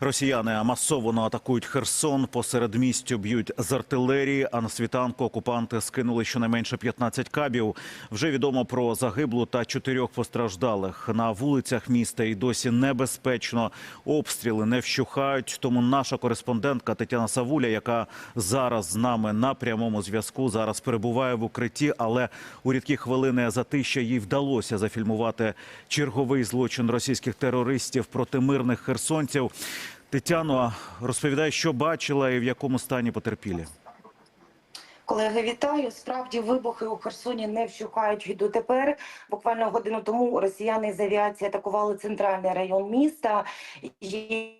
Росіяни масово атакують Херсон, посеред містю б'ють з артилерії, а на світанку окупанти скинули щонайменше 15 кабів. Вже відомо про загиблу та чотирьох постраждалих. На вулицях міста і досі небезпечно. Обстріли не вщухають. Тому наша кореспондентка Тетяна Савуля, яка зараз з нами на прямому зв'язку, зараз перебуває в укритті, але у рідкі хвилини затища їй вдалося зафільмувати черговий злочин російських терористів проти мирних херсонців. Тетяно, розповідай, що бачила і в якому стані потерпілі. Колеги, вітаю. Справді вибухи у Херсоні не вщухають і дотепер. Буквально годину тому росіяни з авіації атакували центральний район міста. Є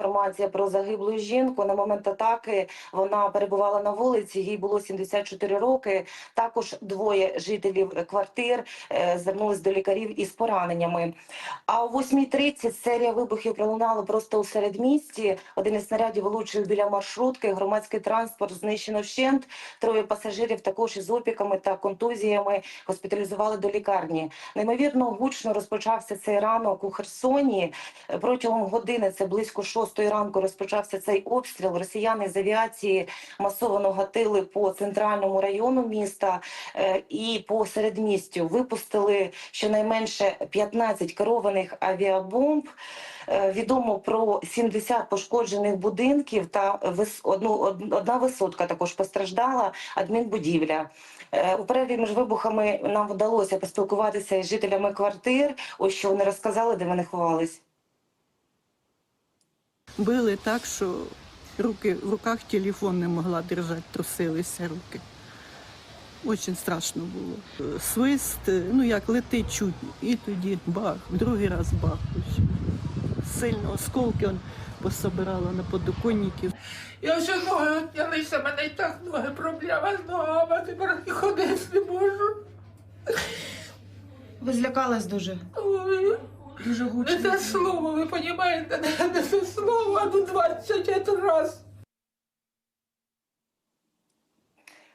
інформація про загиблу жінку. На момент атаки вона перебувала на вулиці. Їй було 74 роки. Також двоє жителів квартир е, звернулись до лікарів із пораненнями. А о 8.30 серія вибухів пролунала просто у середмісті. Один із снарядів влучив біля маршрутки. Громадський транспорт знищено вщент. Троє пасажирів також із опіками та контузіями госпіталізували до лікарні. Неймовірно гучно розпочався цей ранок у Херсоні. Протягом години, це близько шостої ранку, розпочався цей обстріл. Росіяни з авіації масово нагатили по центральному району міста е, і по середмістю. Випустили щонайменше 15 керованих авіабомб. Е, Відомо про 70 пошкоджених будинків та одну, одна висотка також постраждала, адмінбудівля. Е, У перерві між вибухами нам вдалося поспілкуватися із жителями квартир. Ось що вони розказали, де вони ховались. Били так, що руки, в руках телефон не могла держати, трусилися руки. Очень страшно було. Свист, ну як летить чуть, і тоді бах, другий раз бах. Сильно осколки он пособирала на подоконників. Я вже ноги отнялися, мене і так ноги проблема з ногами, тепер і ходити не можу. Ви злякались дуже. Ой, Дуже не гучно. те слово, ви розумієте, не, те слово, а ну 20 раз.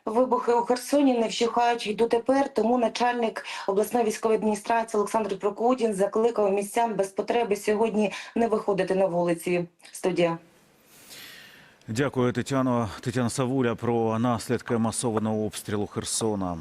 Вибухи у Херсоні не вщухають і дотепер, тому начальник обласної військової адміністрації Олександр Прокудін закликав містян без потреби сьогодні не виходити на вулиці. Студія. Дякую, Тетяно. Тетяна Савуля про наслідки масованого обстрілу Херсона.